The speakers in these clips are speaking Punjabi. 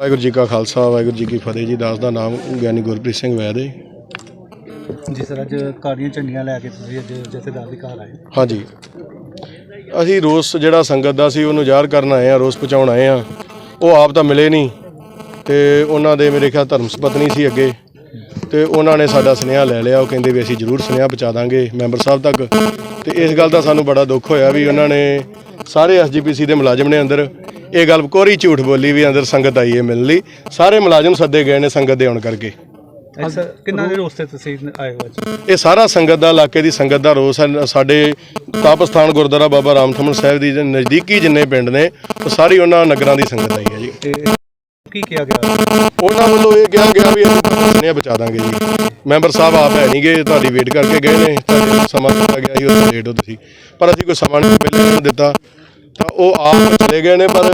ਵਾਹਿਗੁਰੂ ਜੀ ਕਾ ਖਾਲਸਾ ਵਾਹਿਗੁਰੂ ਜੀ ਕੀ ਫਤਿਹ ਜੀ। ਦਾਸ ਦਾ ਨਾਮ ਗਿਆਨੀ ਗੁਰਪ੍ਰੀਤ ਸਿੰਘ ਵੈਦ। ਹੈ ਜੀ ਸਰ ਅੱਜ ਕਾਲੀਆਂ ਝੰਡੀਆਂ ਲੈ ਕੇ ਤੁਸੀਂ ਅੱਜ ਜਥੇਦਾਰ ਦੇ ਘਰ ਆਏ। ਹਾਂਜੀ। ਅਸੀਂ ਰੋਸ ਜਿਹੜਾ ਸੰਗਤ ਦਾ ਸੀ ਉਹਨੂੰ ਜ਼ਾਹਰ ਕਰਨ ਆਏ ਆ ਰੋਸ ਪਹੁੰਚਾਉਣ ਆਏ ਆ ਉਹ ਆਪ ਤਾਂ ਮਿਲੇ ਨਹੀਂ। ਤੇ ਉਹਨਾਂ ਦੇ ਮੇਰੇ ਖਿਆਲ ਧਰਮ ਪਤਨੀ ਸੀ ਅੱਗੇ। ਤੇ ਉਹਨਾਂ ਨੇ ਸਾਡਾ ਸੁਨੇਹਾ ਲੈ ਲਿਆ। ਉਹ ਕਹਿੰਦੇ ਵੀ ਅਸੀਂ ਜ਼ਰੂਰ ਸੁਨੇਹਾ ਪਹੁੰਚਾ ਦਾਂਗੇ ਮੈਂਬਰ ਸਾਹਿਬ ਤੱਕ। ਤੇ ਇਸ ਗੱਲ ਦਾ ਸਾਨੂੰ ਬੜਾ ਦੁੱਖ ਹੋਇਆ ਵੀ ਉਹਨਾਂ ਨੇ ਸਾਰੇ ਐਸਜੀਪੀਸੀ ਦੇ ਮੁਲਾਜ਼ਮ ਨੇ ਅੰਦਰ ਇਹ ਗੱਲ ਕੋਰੀ ਝੂਠ ਬੋਲੀ ਵੀ ਅੰਦਰ ਸੰਗਤ ਆਈ ਹੈ ਮਿਲਣ ਲਈ। ਸਾਰੇ ਮੁਲਾਜ਼ਮ ਸੱਦੇ ਗਏ ਨੇ ਸੰਗਤ ਦੇ ਆਉਣ ਕਰਕੇ। ਅੱਜ ਸਰ ਕਿੰਨਾ ਦੇ ਰੋਸਤੇ ਤੁਸੀਂ ਆਏ ਹੋ ਅੱਜ ਇਹ ਸਾਰਾ ਸੰਗਤ ਦਾ ਇਲਾਕੇ ਦੀ ਸੰਗਤ ਦਾ ਰੋਸ ਹੈ। ਸਾਡੇ ਤਪ ਸਥਾਨ ਗੁਰਦੁਆਰਾ ਬਾਬਾ ਰਾਮਥਮਨ ਸਾਹਿਬ ਦੀ ਨਜ਼ਦੀਕੀ ਜਿੰਨੇ ਪਿੰਡ ਨੇ ਉਹ ਸਾਰੀ ਉਹਨਾਂ ਨਗਰਾਂ ਦੀ ਸੰਗਤ ਆਈ ਹੈ ਜੀ। ਕੀ ਕਿਹਾ ਗਿਆ? ਉਹਨਾਂ ਵੱਲੋਂ ਇਹ ਕਿਹਾ ਗਿਆ ਵੀ ਅਸੀਂ ਸੁਨੇਹਾ ਬਚਾ ਦਾਂਗੇ ਜੀ। ਮੈਂਬਰ ਸਾਹਿਬ ਆਪ ਹੈ ਨਹੀਂਗੇ ਤੁਹਾਡੀ ਵੇਟ ਕਰਕੇ ਗਏ ਨੇ ਤੁਹਾਡੇ ਸਮਾਂ ਦਿੱਤਾ ਗਿਆ ਸੀ ਉਹ ਲੇਟ ਹੋ ਤੁਸੀਂ। ਪਰ ਅਸੀਂ ਕੋਈ ਸਮਾਂ ਨਹੀਂ ਪਹਿਲੇ ਨਹੀਂ ਦਿੱਤਾ। ਤਾਂ ਉਹ ਆਪ ਚਲੇ ਗਏ ਨੇ ਪਰ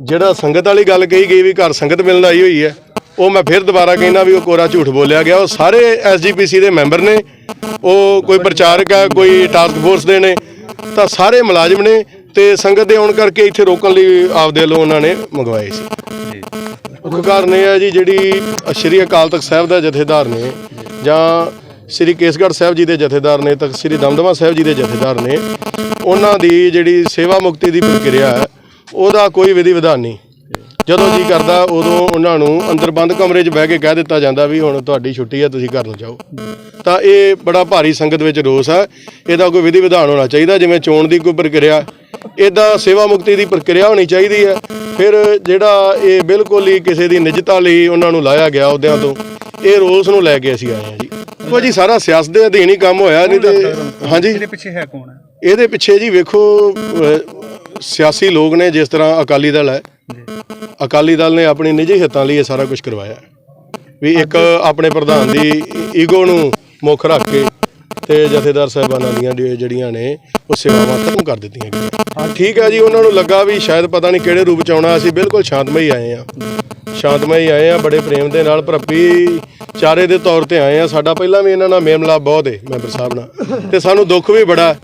ਜਿਹੜਾ ਸੰਗਤ ਵਾਲੀ ਗੱਲ ਕਹੀ ਗਈ ਵੀ ਘਰ ਸੰਗਤ ਮਿਲਣ ਆਈ ਹੋਈ ਹੈ ਉਹ ਮੈਂ ਫਿਰ ਦੁਬਾਰਾ ਕਹਿੰਦਾ ਵੀ ਉਹ ਕੋਰਾ ਝੂਠ ਬੋਲਿਆ ਗਿਆ। ਉਹ ਸਾਰੇ ਐਸਜੀਪੀਸੀ ਦੇ ਮੈਂਬਰ ਨੇ ਉਹ ਕੋਈ ਪ੍ਰਚਾਰਕ ਹੈ ਕੋਈ ਟਾਸਕ ਫੋਰਸ ਦੇ ਨੇ ਤਾਂ ਸਾਰੇ ਮੁਲਾਜ਼ਮ ਨੇ ਤੇ ਸੰਗਤ ਦੇ ਆਉਣ ਕਰਕੇ ਇੱਥੇ ਰੋਕਣ ਲਈ ਆਪਦੇ ਵੱਲੋਂ ਉਹਨਾਂ ਨੇ ਮੰਗਵਾਏ ਸੀ। ਜੀ। ਮੁੱਖ ਕਾਰਨ ਇਹ ਹੈ ਜੀ ਜਿਹੜੀ ਸ਼੍ਰੀ ਅਕਾਲ ਤਖਤ ਸਾਹਿਬ ਦਾ ਜਥੇਦਾਰ ਨੇ ਜਾਂ ਸ਼੍ਰੀ ਕੇਸਗੜ੍ਹ ਸਾਹਿਬ ਜੀ ਦੇ ਜਥੇਦਾਰ ਨੇ ਤਖਤ ਸ਼੍ਰੀ ਦਮਦਮਾ ਸਾਹਿਬ ਜੀ ਦੇ ਜਥੇਦਾਰ ਨੇ, ਉਹਨਾਂ ਦੀ ਜਿਹੜੀ ਸੇਵਾ ਮੁਕਤੀ ਦੀ ਪ੍ਰਕਿਰਿਆ ਹੈ, ਉਹਦਾ ਕੋਈ ਵਿਧੀ ਵਿਧਾਨ ਨਹੀਂ। ਜਦੋਂ ਜੀ ਕਰਦਾ, ਉਦੋਂ ਉਹਨਾਂ ਨੂੰ ਅੰਦਰ ਬੰਦ ਕਮਰੇ 'ਚ ਬਹਿ ਕੇ ਕਹਿ ਦਿੱਤਾ ਜਾਂਦਾ ਵੀ ਹੁਣ ਤੁਹਾਡੀ ਛੁੱਟੀ ਹੈ, ਤੁਸੀਂ ਘਰ ਨੂੰ ਜਾਓ। ਤਾਂ ਇਹ ਬੜਾ ਭਾਰੀ ਸੰਗਤ ਵਿੱਚ ਰੋਸ ਹੈ। ਇਹਦਾ ਕੋਈ ਵਿਧੀ ਵਿਧਾਨ ਹੋਣਾ ਚਾਹੀਦਾ, ਜਿਵੇਂ ਚੋਣ ਦੀ ਕੋਈ ਪ੍ਰਕਿਰਿਆ। ਇਦਾਂ ਸੇਵਾ ਮੁਕਤੀ ਦੀ ਪ੍ਰਕਿਰਿਆ ਹੋਣੀ ਚਾਹੀਦੀ ਹੈ। ਫਿਰ ਜਿਹੜਾ ਇਹ ਬਿਲਕੁਲ ਹੀ ਕਿਸੇ ਦੀ ਨਿਜਤਾ ਲਈ ਉਹਨਾਂ ਨੂੰ ਲਾਇਆ ਗਿਆ ਅਹੁਦਿਆਂ ਤੋਂ, ਇਹ ਰੋਸ ਨੂੰ ਲੈ ਕੇ ਅਸੀਂ ਆਏ ਹਾਂ ਜੀ। ਉਹ ਜੀ ਸਾਰਾ ਸਿਆਸਤ ਦੇ ਅਧੀਨ ਹੀ ਕੰਮ ਹੋਇਆ ਨਹੀਂ ਤੇ ਹਾਂਜੀ। ਇਹਦੇ ਪਿੱਛੇ ਹੈ ਕੌਣ? ਹੈ ਇਹਦੇ ਪਿੱਛੇ ਜੀ ਵੇਖੋ ਸਿਆਸੀ ਲੋਕ ਨੇ ਜਿਸ ਤਰ੍ਹਾਂ ਅਕਾਲੀ ਦਲ ਹੈ। ਅਕਾਲੀ ਦਲ ਨੇ ਆਪਣੀ ਨਿੱਜੀ ਹਿੱਤਾਂ ਲਈ ਇਹ ਸਾਰਾ ਕੁਝ ਕਰਵਾਇਆ। ਵੀ ਇੱਕ ਆਪਣੇ ਪ੍ਰਧਾਨ ਦੀ ਈਗੋ ਨੂੰ ਮੁੱਖ ਰੱਖ ਕੇ ਤੇ ਜਥੇਦਾਰ ਸਾਹਿਬਾਨਾਂ ਦੀਆਂ ਜਿਹੜੀ- ਜਿਹੜੀਆਂ ਨੇ ਉਹ ਸੇਵਾਵਾਂ ਖਤਮ ਕਰ ਦਿੱਤੀਆਂ ਗਈਆਂ। ਠੀਕ ਹੈ ਜੀ ਉਹਨਾਂ ਨੂੰ ਲੱਗਾ ਵੀ ਸ਼ਾਇਦ ਪਤਾ ਨਹੀਂ ਕਿਹੜੇ ਰੂਪ ਚ ਆਉਣਾ ਅਸੀਂ ਬਿਲਕੁਲ ਸ਼ਾਂਤਮਈ ਆਏ ਆ ਸ਼ਾਂਤਮਈ ਆਏ ਆ ਬੜੇ ਪ੍ਰੇਮ ਦੇ ਨਾਲ ਭਰਪੀ ਚਾਰੇ ਦੇ ਤੌਰ ਤੇ ਆਏ ਆ ਸਾਡਾ ਪਹਿਲਾਂ ਵੀ ਇਹਨਾਂ ਨਾਲ ਮੇਲ ਮਿਲਾਪ ਬਹੁਤ ਹੈ ਮੈਂਬਰ ਸਾਹਿਬ ਨਾਲ। ਤੇ ਸਾਨੂੰ ਦੁੱਖ ਵੀ ਬੜਾ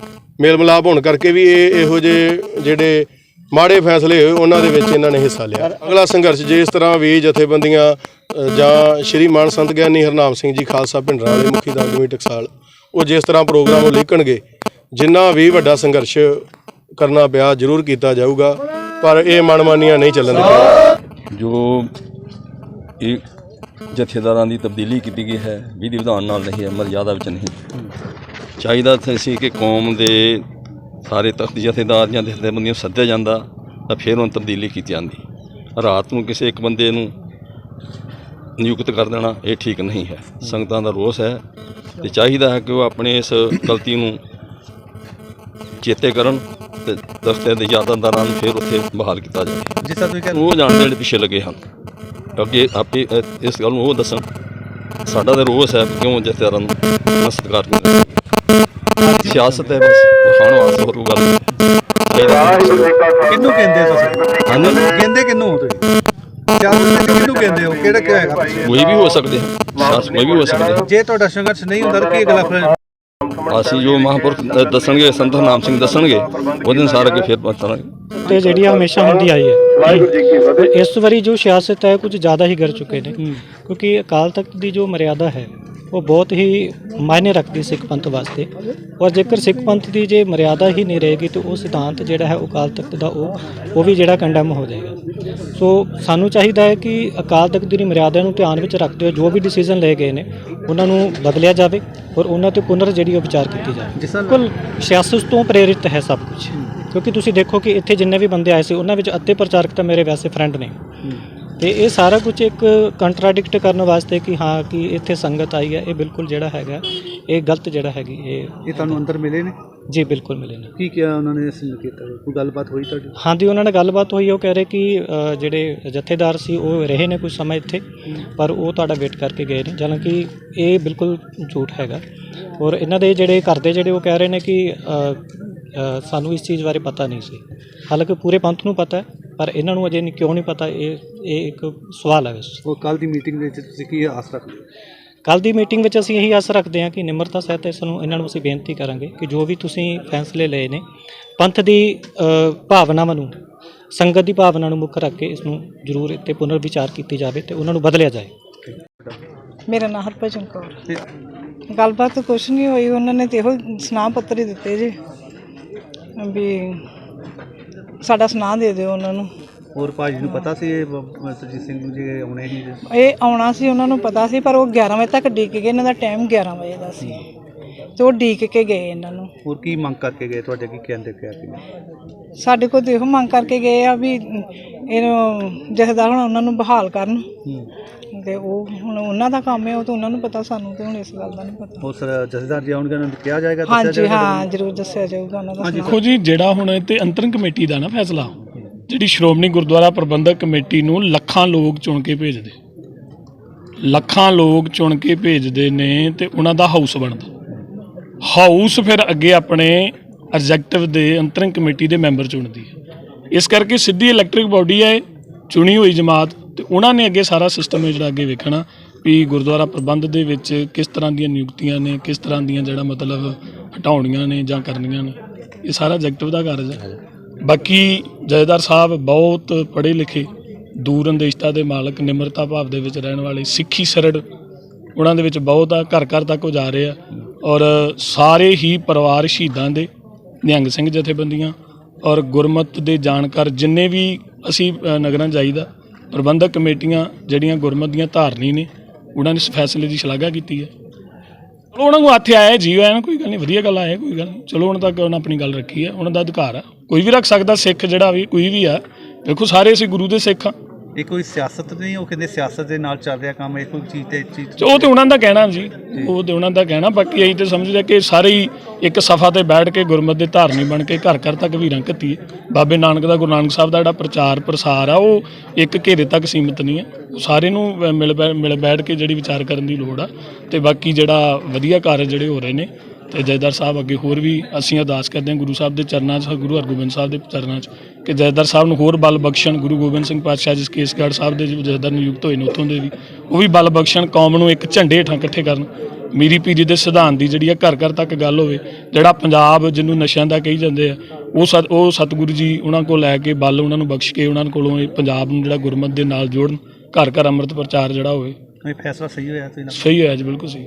ਮੇਲ ਮਿਲਾਪ ਹੋਣ ਕਰਕੇ ਵੀ ਇਹ ਇਹੋ ਜਿਹੇ ਜਿਹੜੇ ਮਾੜੇ ਫੈਸਲੇ ਹੋਏ ਉਹਨਾਂ ਦੇ ਵਿੱਚ ਇਹਨਾਂ ਨੇ ਹਿੱਸਾ ਲਿਆ। ਅਗਲਾ ਸੰਘਰਸ਼ ਜੇ ਇਸ ਤਰ੍ਹਾਂ ਵੀ ਜਥੇਬੰਦੀਆਂ ਅ, ਜਾਂ ਸ਼੍ਰੀ ਮਾਨ ਸੰਤ ਗਿਆਨੀ ਹਰਨਾਮ ਸਿੰਘ ਜੀ ਖਾਲਸਾ ਭਿੰਡਰਾਂ ਵਾਲੇ ਮੁਖੀ ਦਮਦਮੀ ਟਕਸਾਲ ਉਹ ਜਿਸ ਤਰ੍ਹਾਂ ਪ੍ਰੋਗਰਾਮ ਉਹ ਲਿਖਣਗੇ ਜਿੰਨਾ ਵੀ ਵੱਡਾ ਸੰਘਰਸ਼ ਕਰਨਾ ਪਿਆ ਜ਼ਰੂਰ ਕੀਤਾ ਜਾਊਗਾ ਪਰ ਇਹ ਮਨਮਾਨੀਆਂ ਨਹੀਂ ਚੱਲਣ ਦਿੱਤੀਆਂ। ਜੋ ਇਹ ਜਥੇਦਾਰਾਂ ਦੀ ਤਬਦੀਲੀ ਕੀਤੀ ਗਈ ਹੈ ਵਿਧੀ ਵਿਧਾਨ ਨਾਲ ਨਹੀਂ ਹੈ ਮਰਜ਼ਾਦਾ ਵਿੱਚ ਨਹੀਂ। ਚਾਹੀਦਾ ਸੀ ਕਿ ਕੌਮ ਦੇ ਸਾਰੇ ਤਖਤ ਜਥੇਦਾਰ ਜਾਂ ਜਥੇਬੰਦੀਆਂ ਨੂੰ ਸੱਦਿਆ ਜਾਂਦਾ ਤਾਂ ਫਿਰ ਉਹਨਾਂ ਤਬਦੀਲੀ ਕੀਤੀ ਜਾਂਦੀ। ਰਾਤ ਨੂੰ ਕਿਸੇ ਇੱਕ ਬੰਦੇ ਨੂੰ ਨਿਯੁਕਤ ਕਰ ਦੇਣਾ ਇਹ ਠੀਕ ਨਹੀਂ ਹੈ। ਸੰਗਤਾਂ ਦਾ ਰੋਸ ਹੈ ਤੇ ਚਾਹੀਦਾ ਹੈ ਕਿ ਉਹ ਆਪਣੇ ਇਸ ਗਲਤੀ ਨੂੰ ਚੇਤੇ ਕਰਨ ਤੇ ਤਖਤ ਦੇ ਯਾਦਾਂ ਨੂੰ ਫਿਰ ਉੱਥੇ ਬਹਾਲ ਕੀਤਾ ਜਾਵੇ। ਜਿਸ ਤਰ੍ਹਾਂ ਤੁਸੀਂ ਕਹਿੰਦੇ ਉਹ ਜਾਣਦੇ ਜਿਹੜੇ ਪਿੱਛੇ ਲੱਗੇ ਹਨ। ਕਿਉਂਕਿ ਆਪੇ ਅ, ਇਸ ਗੱਲ ਨੂੰ ਉਹ ਦੱਸਣ। ਸਾਡਾ ਤਾਂ ਰੋਸ ਹੈ ਵੀ ਕਿਉਂ ਜਥੇਦਾਰਾਂ ਨੂੰ ਇੰਨਾ ਸਤਿਕਾਰ ਨਹੀਂ ਕਰਦੇ ਸਿਆਸਤ ਹੈ ਬਸ ਖਾਣ ਵਾਸਤੇ ਹੋਰ ਕੋਈ ਗੱਲ ਨਹੀਂ। ਚਾਹੀਦਾ ਕਿਹਨੂੰ ਕਹਿੰਦੇ ਹੋ ਤੁਸੀਂ? ਹਾਂਜੀ। ਕਹਿੰਦੇ ਕਿਹਨੂੰ ਹੋ ਤੁਸੀਂ ਸਿਆਸਤ ਵਿੱਚ ਕਿਹਨੂੰ ਕਹਿੰਦੇ ਹੋ ਕਿਹੜਾ ਕਿਹੜਾ ਹੈਗਾ? ਕੋਈ ਵੀ ਹੋ ਸਕਦੇ। ਹੈ ਸਿਆਸਤ ਕੋਈ ਵੀ ਹੋ ਸਕਦੇ। ਹੈ ਜੇ ਤੁਹਾਡਾ ਸੰਘਰਸ਼ ਨਹੀਂ ਹੁੰਦਾ ਤਾਂ ਕੀ ਅਗਲਾ ਫਿਰ ਅਸੀਂ ਜੋ ਮਹਾਂਪੁਰਖ ਦੱਸਣਗੇ ਸੰਤ ਨਾਮ ਸਿੰਘ ਦੱਸਣਗੇ ਉਹਦੇ ਅਨੁਸਾਰ ਅੱਗੇ ਫਿਰ ਪਹੁੰਚਾਂਗੇ ਤੇ ਜਿਹੜੀ ਹਮੇਸ਼ਾ ਹੁੰਦੀ ਆਈ ਹੈ। ਇਸ ਵਾਰੀ ਜੋ ਸਿਆਸਤ ਹੈ ਕੁਝ ਜ਼ਿਆਦਾ ਹੀ ਕਰ ਚੁੱਕੇ ਨੇ। ਕਿਉਂਕਿ ਅਕਾਲ ਤਖਤ ਦੀ ਜੋ ਮਰਿਆਦਾ ਹੈ ਉਹ ਬਹੁਤ ਹੀ ਮਾਇਨੇ ਰੱਖਦੀ ਸਿੱਖ ਪੰਥ ਵਾਸਤੇ। ਔਰ ਜੇਕਰ ਸਿੱਖ ਪੰਥ ਦੀ ਜੇ ਮਰਿਆਦਾ ਹੀ ਨਹੀਂ ਰਹੇਗੀ ਤੇ ਉਹ ਸਿਧਾਂਤ ਜਿਹੜਾ ਹੈ ਅਕਾਲ ਤਖਤ ਦਾ ਉਹ ਉਹ ਵੀ ਜਿਹੜਾ ਕੰਡਮ ਹੋ ਜਾਏਗਾ। ਸੋ ਸਾਨੂੰ ਚਾਹੀਦਾ ਹੈ ਕਿ ਅਕਾਲ ਤਖਤ ਦੀ ਮਰਿਆਦਾ ਨੂੰ ਧਿਆਨ ਵਿੱਚ ਰੱਖਦੇ ਹੋਏ ਜੋ ਵੀ ਡਿਸੀਜਨ ਲਏ ਗਏ ਨੇ ਉਹਨਾਂ ਨੂੰ ਬਦਲਿਆ ਜਾਵੇ ਔਰ ਉਹਨਾਂ ਤੇ ਪੁਨਰ ਜਿਹੜੀ ਉਹ ਵਿਚਾਰ ਕੀਤੀ ਜਾਵੇ। ਬਿਲਕੁਲ ਸਿਆਸਤ ਤੋਂ ਪ੍ਰੇਰਿਤ ਹੈ ਸਭ ਕੁਝ ਕਿਉਂਕਿ ਤੁਸੀਂ ਦੇਖੋ ਕਿ ਇੱਥੇ ਜਿੰਨੇ ਵੀ ਬੰਦੇ ਆਏ ਸੀ ਉਹਨਾਂ ਵਿੱਚ ਅੱਧੇ ਪ੍ਰਚਾਰਕ ਤਾਂ ਮੇਰੇ ਵੈਸੇ ਫਰੈਂਡ ਨੇ। ਤੇ ਇਹ ਸਾਰਾ ਕੁਝ ਇੱਕ ਕੰਟਰਾਡਿਕਟ ਕਰਨ ਵਾਸਤੇ ਕਿ ਹਾਂ ਕਿ ਇੱਥੇ ਸੰਗਤ ਆਈ ਹੈ ਇਹ ਬਿਲਕੁਲ ਜਿਹੜਾ ਹੈਗਾ ਇਹ ਗਲਤ ਜਿਹੜਾ ਹੈਗੀ ਇਹ ਇਹ ਤੁਹਾਨੂੰ ਅੰਦਰ ਮਿਲੇ ਨੇ? ਜੀ ਬਿਲਕੁਲ ਮਿਲੇ ਨੇ। ਕੀ ਕਿਹਾ ਉਹਨਾਂ ਨੇ ਨੂੰ ਕੀਤਾ ਕੋਈ ਗੱਲਬਾਤ ਹੋਈ ਤੁਹਾਡੀ? ਹਾਂਜੀ ਉਹਨਾਂ ਨਾਲ ਗੱਲਬਾਤ ਹੋਈ ਉਹ ਕਹਿ ਰਹੇ ਕਿ ਅ, ਜਿਹੜੇ ਜਥੇਦਾਰ ਸੀ ਉਹ ਰਹੇ ਨੇ ਕੁਝ ਸਮਾਂ ਇੱਥੇ ਪਰ ਉਹ ਤੁਹਾਡਾ ਵੇਟ ਕਰਕੇ ਗਏ ਨੇ ਹਾਲਾਂਕਿ ਇਹ ਬਿਲਕੁਲ ਝੂਠ ਹੈਗਾ। ਔਰ ਇਹਨਾਂ ਦੇ ਜਿਹੜੇ ਘਰ ਦੇ ਜਿਹੜੇ ਉਹ ਕਹਿ ਰਹੇ ਨੇ ਕਿ ਅ, ਅ, ਸਾਨੂੰ ਇਸ ਚੀਜ਼ ਬਾਰੇ ਪਤਾ ਨਹੀਂ ਸੀ। ਹਾਲਾਂਕਿ ਪੂਰੇ ਪੰਥ ਨੂੰ ਪਤਾ ਹੈ ਪਰ ਇਹਨਾਂ ਨੂੰ ਅਜੇ ਨਹੀਂ ਕਿਉਂ ਨਹੀਂ ਪਤਾ ਇਹ ਇਹ ਇੱਕ ਸਵਾਲ ਹੈ ਬਸ। ਉਹ ਕੱਲ ਦੀ ਮੀਟਿੰਗ ਦੇ ਵਿੱਚ ਤੁਸੀਂ ਕੀ ਆਸ ਰੱਖਦੇ ਹੋ? ਕੱਲ ਦੀ ਮੀਟਿੰਗ ਵਿੱਚ ਅਸੀਂ ਇਹੀ ਆਸ ਰੱਖਦੇ ਹਾਂ ਕਿ ਨਿਮਰਤਾ ਸਹਿਤ ਇਸ ਨੂੰ ਇਹਨਾਂ ਨੂੰ ਅਸੀਂ ਬੇਨਤੀ ਕਰਾਂਗੇ ਕਿ ਜੋ ਵੀ ਤੁਸੀਂ ਫੈਸਲੇ ਲਏ ਨੇ ਪੰਥ ਦੀ ਭਾਵਨਾਵਾਂ ਨੂੰ ਸੰਗਤ ਦੀ ਭਾਵਨਾ ਨੂੰ ਮੁੱਖ ਰੱਖ ਕੇ ਇਸ ਨੂੰ ਜ਼ਰੂਰ ਇੱਥੇ ਪੁਨਰ ਵਿਚਾਰ ਕੀਤੀ ਜਾਵੇ ਤੇ ਉਹਨਾਂ ਨੂੰ ਬਦਲਿਆ ਜਾਏ। ਮੇਰਾ ਨਾਂ ਹਰਭਜਨ ਕੌਰ। ਤੇ ਗੱਲਬਾਤ ਕੁਛ ਨਹੀਂ ਹੋਈ ਉਹਨਾਂ ਨੇ ਤੇ ਇਹੋ ਸੁਨਾਹ ਪੱਤਰ ਹੀ ਦਿੱਤੇ ਜੀ ਵੀ ਸਾਡਾ ਸੁਨਾਹ ਦੇ ਦਿਓ ਉਹਨਾਂ ਨੂੰ। ਹੋਰ ਭਾਜੀ ਨੂੰ ਪਤਾ ਸੀ ਇਹ ਬ- ਸੁਰਜੀਤ ਸਿੰਘ ਜੀ ਆਉਣੇ ਸੀ ਇਹ ਆਉਣਾ ਸੀ ਉਹਨਾਂ ਨੂੰ ਪਤਾ ਸੀ ਪਰ ਉਹ 11 ਵਜੇ ਤੱਕ ਡੀਕ ਗਏ ਇਹਨਾਂ ਦਾ ਟਾਈਮ 11 ਵਜੇ ਦਾ ਸੀ। ਤੇ ਉਹ ਡੀਕ ਕੇ ਗਏ ਇਹਨਾਂ ਨੂੰ। ਹੋਰ ਕੀ ਮੰਗ ਕਰਕੇ ਗਏ? ਤੁਹਾਡੇ ਕੀ ਕਹਿੰਦੇ ਕਿਹਾ ਕਿ ਸਾਡੇ ਕੋਲ ਦੇਖੋ ਮੰਗ ਕਰਕੇ ਗਏ ਆ ਵੀ ਇਹਨੂੰ ਜਥੇਦਾਰ ਹੁਣ ਉਹਨਾਂ ਨੂੰ ਬਹਾਲ ਕਰਨ। ਤੇ ਉਹ ਹੁਣ ਉਹਨਾਂ ਦਾ ਕੰਮ ਹੈ ਉਹ ਤਾਂ ਉਹਨਾਂ ਨੂੰ ਪਤਾ ਸਾਨੂੰ ਤੇ ਹੁਣ ਇਸ ਗੱਲ ਦਾ ਨਹੀਂ ਪਤਾ। ਸਰ ਜਥੇਦਾਰ ਜੀ ਆਉਣਗੇ ਉਹਨਾਂ ਨੂੰ ਕਿਹਾ ਜਾਏਗਾ ਦੱਸਿਆ ਹਾਂਜੀ ਜਾਏਗਾ ਹਾਂ ਜ਼ਰੂਰ। ਦੱਸਿਆ ਜਾਊਗਾ ਉਹਨਾਂ ਦਾ ਦੇਖੋ ਜੀ ਜਿਹੜਾ ਹੁਣ ਤੇ ਅੰਤਰਨ ਕਮੇਟੀ ਦਾ ਨਾ ਫੈਸਲਾ ਜਿਹੜੀ ਸ਼੍ਰੋਮਣੀ ਗੁਰਦੁਆਰਾ ਪ੍ਰਬੰਧਕ ਕਮੇਟੀ ਨੂੰ ਲੱਖਾਂ ਲੋਕ ਚੁਣ ਕੇ ਭੇਜਦੇ। ਲੱਖਾਂ ਲੋਕ ਚੁਣ ਕੇ ਭੇਜਦੇ ਨੇ ਤੇ ਉਹਨਾਂ ਦਾ ਹਾਊਸ ਬਣਦਾ। ਹਾਊਸ ਫਿਰ ਅੱਗੇ ਆਪਣੇ ਐਗਜ਼ੈਕਟਿਵ ਦੇ ਅੰਤਰਨ ਕਮੇਟੀ ਦੇ ਮੈਂਬਰ ਚੁਣਦੀ ਹੈ। ਇਸ ਕਰਕੇ ਸਿੱਧੀ ਇਲੈਕਟ੍ਰਿਕ ਬਾਡੀ ਹੈ ਇਹ, ਚੁਣੀ ਹੋਈ ਜਮਾਤ। ਤੇ ਉਹਨਾਂ ਨੇ ਅੱਗੇ ਸਾਰਾ ਸਿਸਟਮ ਜਿਹੜਾ ਅੱਗੇ ਵੇਖਣਾ ਵੀ ਗੁਰਦੁਆਰਾ ਪ੍ਰਬੰਧ ਦੇ ਵਿੱਚ ਕਿਸ ਤਰ੍ਹਾਂ ਦੀਆਂ ਨਿਯੁਕਤੀਆਂ ਨੇ, ਕਿਸ ਤਰ੍ਹਾਂ ਦੀਆਂ ਜਿਹੜਾ ਮਤਲਬ ਹਟਾਉਣੀਆਂ ਨੇ ਜਾਂ ਕਰਨੀਆਂ ਨੇ, ਇਹ ਸਾਰਾ ਐਗਜ਼ੈਕਟਿਵ ਦਾ ਕਾਰਜ ਹੈ। ਬਾਕੀ ਜਥੇਦਾਰ ਸਾਹਿਬ ਬਹੁਤ ਪੜ੍ਹੇ ਲਿਖੇ, ਦੂਰ ਅੰਦੇਸ਼ਤਾ ਦੇ ਮਾਲਕ, ਨਿਮਰਤਾ ਭਾਵ ਦੇ ਵਿੱਚ ਰਹਿਣ ਵਾਲੇ, ਸਿੱਖੀ ਸਰੜ, ਉਹਨਾਂ ਦੇ ਵਿੱਚ ਬਹੁਤ ਆ, ਘਰ ਘਰ ਤੱਕ ਉਹ ਜਾ ਰਹੇ ਆ ਔਰ ਸਾਰੇ ਹੀ ਪਰਿਵਾਰ ਸ਼ਹੀਦਾਂ ਦੇ, ਨਿਹੰਗ ਸਿੰਘ ਜਥੇਬੰਦੀਆਂ ਔਰ ਗੁਰਮਤ ਦੇ ਜਾਣਕਾਰ ਜਿੰਨੇ ਵੀ ਅਸੀਂ ਨਗਰਾਂ ਜਾਈਦਾ ਪ੍ਰਬੰਧਕ ਕਮੇਟੀਆਂ ਜਿਹੜੀਆਂ ਗੁਰਮਤ ਦੀਆਂ ਧਾਰਨੀ ਨੇ, ਉਹਨਾਂ ਨੇ ਇਸ ਫੈਸਲੇ ਦੀ ਸ਼ਲਾਘਾ ਕੀਤੀ ਹੈ। ਚਲੋ ਉਹਨਾਂ ਨੂੰ ਹੱਥ ਆਇਆ ਜੀਵ ਆਇਆ ਕੋਈ ਗੱਲ ਨਹੀਂ, ਵਧੀਆ ਗੱਲ ਆਇਆ, ਕੋਈ ਗੱਲ ਨਹੀਂ। ਚਲੋ ਉਹਨਾਂ ਤੱਕ ਉਹਨਾਂ ਆਪਣੀ ਗੱਲ ਰੱਖੀ ਹੈ, ਉਹਨਾਂ ਦਾ ਅਧਿਕਾਰ ਆ। ਕੋਈ ਵੀ ਰੱਖ ਸਕਦਾ ਸਿੱਖ ਜਿਹੜਾ ਵੀ, ਕੋਈ ਵੀ ਆ। ਦੇਖੋ, ਸਾਰੇ ਅਸੀਂ ਗੁਰੂ ਦੇ ਸਿੱਖ ਹਾਂ। ਇਹ ਕੋਈ ਸਿਆਸਤ ਨਹੀਂ ਉਹ ਕਹਿੰਦੇ ਸਿਆਸਤ ਦੇ ਨਾਲ ਚੱਲ ਰਿਹਾ ਕੰਮ ਇਹ ਕੋਈ ਚੀਜ਼ ਤੇ ਚੀਜ਼ ਉਹ ਤੇ ਉਹਨਾਂ ਦਾ ਕਹਿਣਾ ਜੀ ਉਹ ਤੇ ਉਹਨਾਂ ਦਾ ਕਹਿਣਾ ਬਾਕੀ ਅਸੀਂ ਤੇ ਸਮਝਦੇ ਕਿ ਸਾਰੇ ਹੀ ਇੱਕ ਸਫਾ ਤੇ ਬੈਠ ਕੇ ਗੁਰਮਤ ਦੇ ਧਾਰਨੀ ਬਣ ਕੇ ਘਰ ਘਰ ਤੱਕ ਵੀਰਾਂ ਘੱਤੀਏ ਬਾਬੇ ਨਾਨਕ ਦਾ ਗੁਰੂ ਨਾਨਕ ਸਾਹਿਬ ਦਾ ਜਿਹੜਾ ਪ੍ਰਚਾਰ ਪ੍ਰਸਾਰ ਆ ਉਹ ਇੱਕ ਘੇਰੇ ਤੱਕ ਸੀਮਿਤ ਨਹੀਂ ਹੈ। ਉਹ ਸਾਰੇ ਨੂੰ ਮਿਲ ਮਿਲ ਬੈਠ ਕੇ ਜਿਹੜੀ ਵਿਚਾਰ ਕਰਨ ਦੀ ਲੋੜ ਆ ਤੇ ਬਾਕੀ ਜਿਹੜਾ ਵਧੀਆ ਕਾਰਜ ਜਿਹੜੇ ਹੋ ਰਹੇ ਨੇ ਤੇ ਜੈਦਾਰ ਸਾਹਿਬ ਅੱਗੇ ਹੋਰ ਵੀ ਅਸੀਂ ਅਰਦਾਸ ਕਰਦੇ ਹਾਂ ਗੁਰੂ ਸਾਹਿਬ ਦੇ ਚਰਨਾਂ 'ਚ ਗੁਰੂ ਹਰਗੋਬਿੰਦ ਸਾਹਿਬ ਦੇ ਚਰਨਾਂ 'ਚ ਕਿ ਜੈਦਾਰ ਸਾਹਿਬ ਨੂੰ ਹੋਰ ਬਲ ਬਖਸ਼ਣ ਗੁਰੂ ਗੋਬਿੰਦ ਸਿੰਘ ਪਾਤਸ਼ਾਹ ਜਿਸ ਕੇਸਗੜ੍ਹ ਸਾਹਿਬ ਦੇ ਜੈਦਾਰ ਨਿਯੁਕਤ ਹੋਏ ਨੇ ਉੱਥੋਂ ਦੇ ਵੀ ਉਹ ਵੀ ਬਲ ਬਖਸ਼ਣ ਕੌਮ ਨੂੰ ਇੱਕ ਝੰਡੇ ਹੇਠਾਂ ਇਕੱਠੇ ਕਰਨ। ਮੀਰੀ ਪੀਰੀ ਦੇ ਸਿਧਾਂਤ ਦੀ ਜਿਹੜੀ ਆ ਘਰ ਘਰ ਤੱਕ ਗੱਲ ਹੋਵੇ ਜਿਹੜਾ ਪੰਜਾਬ ਜਿਹਨੂੰ ਨਸ਼ਿਆਂ ਦਾ ਕਹੀ ਜਾਂਦੇ ਆ ਉਹ ਸਤ ਉਹ ਸਤਿਗੁਰੂ ਜੀ ਉਹਨਾਂ ਕੋਲ ਲੈ ਕੇ ਬਲ ਉਹਨਾਂ ਨੂੰ ਬਖਸ਼ ਕੇ ਉਹਨਾਂ ਕੋਲੋਂ ਇਹ ਪੰਜਾਬ ਨੂੰ ਜਿਹੜਾ ਗੁਰਮਤ ਦੇ ਨਾਲ ਜੋੜਨ ਘਰ ਘਰ ਅੰਮ੍ਰਿਤ ਪ੍ਰਚਾਰ ਜਿਹੜਾ ਹੋਵੇ। ਇਹ ਫੈਸਲਾ ਸਹੀ ਹੋਇਆ ਤੁਸੀਂ ਸਹੀ ਹੋਇਆ ਜੀ ਬਿਲਕੁਲ ਸਹੀ।